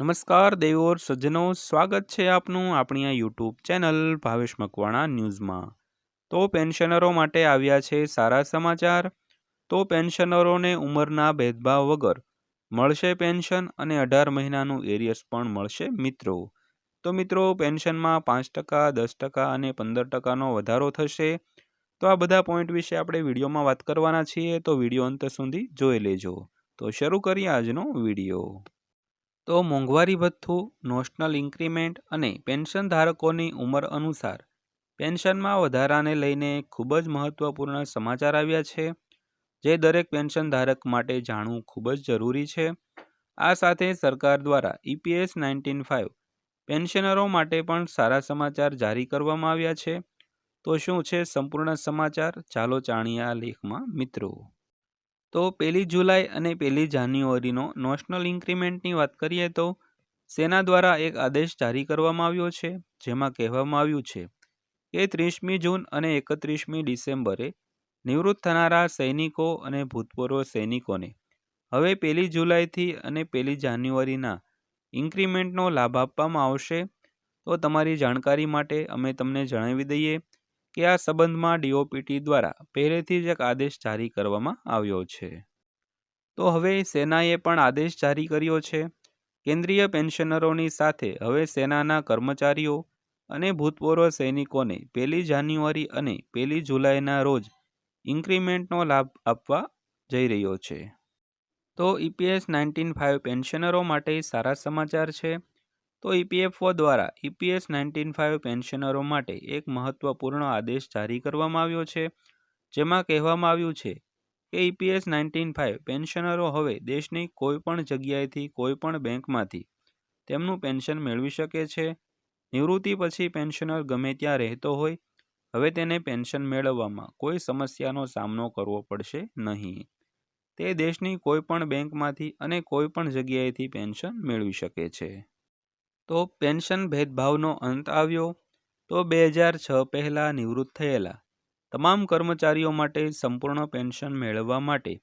નમસ્કાર દેવોર, સજ્જનો, સ્વાગત છે આપનું આપણી આ યુટ્યુબ ચેનલ ભાવેશ મકવાણા ન્યૂઝમાં. તો પેન્શનરો માટે આવ્યા છે સારા સમાચાર? તો પેન્શનરોને ઉંમરના ભેદભાવ વગર મળશે પેન્શન અને અઢાર મહિનાનું એરિયસ પણ મળશે મિત્રો. તો મિત્રો, પેન્શનમાં પાંચ ટકા, દસ ટકા અને પંદર ટકાનો વધારો થશે. તો આ બધા પોઈન્ટ વિશે આપણે વિડીયોમાં વાત કરવાના છીએ. તો વીડિયો અંત સુધી જોઈ લેજો. તો શરૂ કરીએ આજનો વીડિયો. તો મોંઘવારી ભથ્થું નોશનલ ઇન્ક્રીમેન્ટ અને પેન્શન ધારકોની ઉંમર અનુસાર પેન્શનમાં વધારાને લઈને ખૂબ જ મહત્વપૂર્ણ સમાચાર આવ્યા છે, જે દરેક પેન્શન ધારક માટે જાણવું ખૂબ જ જરૂરી છે. આ સાથે સરકાર દ્વારા ઈપીએસ નાઇન્ટીન ફાઇવ પેન્શનરો માટે પણ સારા સમાચાર જારી કરવામાં આવ્યા છે. તો શું છે સંપૂર્ણ સમાચાર? ચાલો જાણીએ આ લેખમાં મિત્રો. તો પહેલી જુલાઈ અને પહેલી જાન્યુઆરીનો નોશનલ ઇન્ક્રીમેન્ટની વાત કરીએ તો સેના દ્વારા એક આદેશ જારી કરવામાં આવ્યો છે, જેમાં કહેવામાં આવ્યું છે કે ત્રીસમી જૂન અને એકત્રીસમી ડિસેમ્બરે નિવૃત્ત થનારા સૈનિકો અને ભૂતપૂર્વ સૈનિકોને હવે પહેલી જુલાઈથી અને પહેલી જાન્યુઆરીના ઇન્ક્રીમેન્ટનો લાભ આપવામાં આવશે. તો તમારી જાણકારી માટે અમે તમને જણાવી દઈએ કે આ સંબંધમાં ડીઓપીટી દ્વારા પહેલેથી જ એક આદેશ જારી કરવામાં આવ્યો છે. તો હવે સેનાએ પણ આદેશ જારી કર્યો છે. કેન્દ્રીય પેન્શનરોની સાથે હવે સેનાના કર્મચારીઓ અને ભૂતપૂર્વ સૈનિકોને પહેલી જાન્યુઆરી અને પહેલી જુલાઈના રોજ ઇન્ક્રીમેન્ટનો લાભ આપવા જઈ રહ્યો છે. તો ઈપીએસ નાઇન્ટીન ફાઇવ પેન્શનરો માટે સારા સમાચાર છે. તો ઈપીએફઓ દ્વારા ઈપીએસ નાઇન્ટીન ફાઇવ પેન્શનરો માટે એક મહત્વપૂર્ણ આદેશ જારી કરવામાં આવ્યો છે. જેમાં કહેવામાં આવ્યું છે કે ઈપીએસ નાઇન્ટીન ફાઇવ પેન્શનરો હવે દેશની કોઈપણ જગ્યાએથી, કોઈ પણ બેંકમાંથી તેમનું પેન્શન મેળવી શકે છે. નિવૃત્તિ પછી પેન્શનર ગમે ત્યાં રહેતો હોય, હવે તેને પેન્શન મેળવવામાં કોઈ સમસ્યાનો સામનો કરવો પડશે નહીં. તે દેશની કોઈ પણ બેંકમાંથી અને કોઈ પણ જગ્યાએથી પેન્શન મેળવી શકે છે. તો પેન્શન ભેદભાવનો અંત આવ્યો તો બે હજાર છ પહેલાં નિવૃત્ત થયેલા. તમામ કર્મચારીઓ માટે સંપૂર્ણ પેન્શન મેળવવા માટે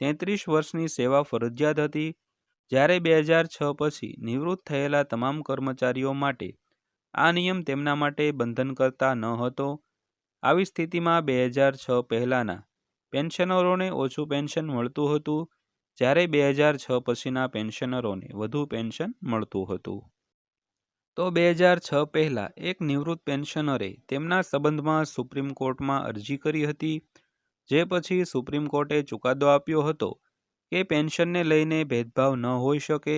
તેત્રીસ વર્ષની સેવા ફરજિયાત હતી. જ્યારે બે હજાર છ પછી નિવૃત્ત થયેલા તમામ કર્મચારીઓ માટે આ નિયમ તેમના માટે બંધન કરતા ન હતો. આવી સ્થિતિમાં બે હજાર છ પહેલાંના પેન્શનરોને ઓછું પેન્શન મળતું હતું. જ્યારે બે હજાર છ પછીના પેન્શનરોને વધુ પેન્શન મળતું હતું. તો બે હજાર છ પહેલાં એક નિવૃત્ત પેન્શનરે તેમના સંબંધમાં સુપ્રીમ કોર્ટમાં અરજી કરી હતી, જે પછી સુપ્રીમ કોર્ટે ચુકાદો આપ્યો હતો કે પેન્શનને લઈને ભેદભાવ ન હોઈ શકે,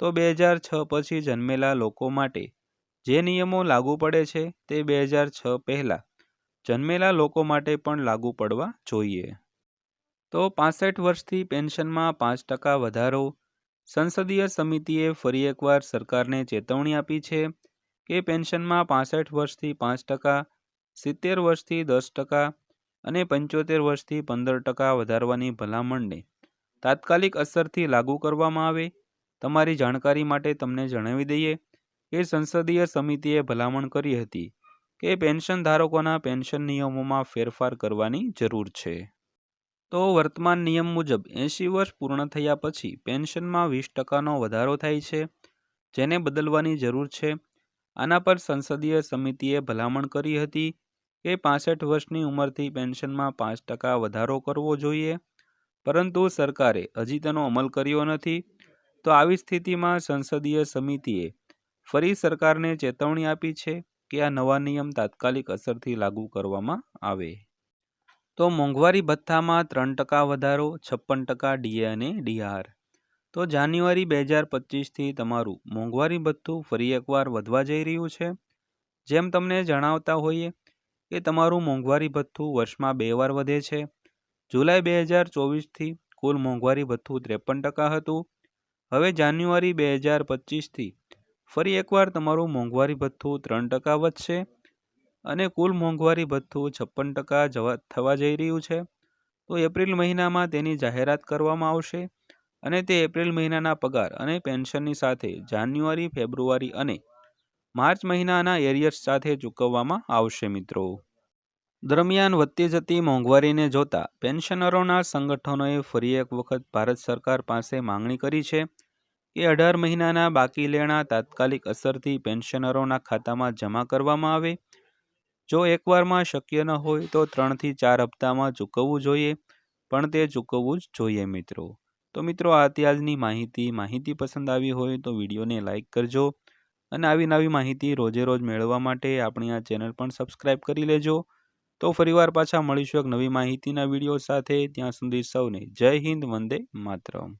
તો બે હજાર છ પછી જન્મેલા લોકો માટે જે નિયમો લાગુ પડે છે તે બે હજાર છ પહેલાં જન્મેલા લોકો માટે પણ લાગુ પડવા જોઈએ. તો પાસઠ વર્ષથી પેન્શનમાં પાંચ ટકા વધારો સંસદીય સમિતિએ ફરી એકવાર સરકારને ચેતવણી આપી છે કે પેન્શનમાં પાસઠ વર્ષથી પાંચ ટકા, સિત્તેર વર્ષથી દસ ટકા અને પંચોતેર વર્ષથી પંદર ટકા વધારવાની ભલામણને તાત્કાલિક અસરથી લાગુ કરવામાં આવે. તમારી જાણકારી માટે તમને જણાવી દઈએ કે સંસદીય સમિતિએ ભલામણ કરી હતી કે પેન્શન ધારકોના પેન્શન નિયમોમાં ફેરફાર કરવાની જરૂર છે. તો વર્તમાન નિયમ મુજબ એંશી વર્ષ પૂર્ણ થયા પછી પેન્શનમાં વીસ ટકાનો વધારો થાય છે, જેને બદલવાની જરૂર છે. આના પર સંસદીય સમિતિએ ભલામણ કરી હતી કે પાસઠ વર્ષની ઉંમરથી પેન્શનમાં પાંચ ટકા વધારો કરવો જોઈએ. પરંતુ સરકારે હજી તેનો અમલ કર્યો નથી. તો આવી સ્થિતિમાં સંસદીય સમિતિએ ફરી સરકારને ચેતવણી આપી છે કે આ નવા નિયમ તાત્કાલિક અસરથી લાગુ કરવામાં આવે. તો મોંઘવારી ભથ્થામાં ત્રણ ટકા વધારો, છપ્પન ટકા ડીએ અને ડીઆર. તો જાન્યુઆરી બે હજાર પચીસથી તમારું મોંઘવારી ભથ્થું ફરી એકવાર વધવા જઈ રહ્યું છે. જેમ તમને જણાવતા હોઈએ કે તમારું મોંઘવારી ભથ્થું વર્ષમાં બે વાર વધે છે. જુલાઈ બે હજાર ચોવીસથી કુલ મોંઘવારી ભથ્થું ત્રેપન ટકા હતું. હવે જાન્યુઆરી બે હજાર પચીસથી ફરી એકવાર તમારું મોંઘવારી ભથ્થું ત્રણ ટકા વધશે. અને કુલ મોંઘવારી ભથ્થું છપ્પન ટકા જવા, થવા જઈ રહ્યું છે. તો એપ્રિલ મહિનામાં તેની જાહેરાત કરવામાં આવશે અને તે એપ્રિલ મહિનાના પગાર અને પેન્શનની સાથે જાન્યુઆરી, ફેબ્રુઆરી અને માર્ચ મહિનાના એરિયર્સ સાથે ચૂકવવામાં આવશે મિત્રો. દરમિયાન વધતી જતી મોંઘવારીને જોતા પેન્શનરોના સંગઠનોએ ફરી એક વખત ભારત સરકાર પાસે માંગણી કરી છે કે અઢાર મહિનાના બાકી લેણા તાત્કાલિક અસરથી પેન્શનરોના ખાતામાં જમા કરવામાં આવે જો એકવારમાં શક્ય ન હોય તો ત્રણથી ચાર હપ્તામાં ચૂકવવું જોઈએ, પણ તે ચૂકવવું જ જોઈએ મિત્રો. તો મિત્રો, આ હતી આજની માહિતી માહિતી પસંદ આવી હોય તો વિડીયોને લાઇક કરજો અને આવી નવી માહિતી રોજે રોજ મેળવવા માટે આપણી આ ચેનલ પણ સબસ્ક્રાઈબ કરી લેજો. તો ફરીવાર પાછા મળીશું એક નવી માહિતીના વીડિયો સાથે. ત્યાં સુધી સૌને જય હિન્દ, વંદે માતરમ.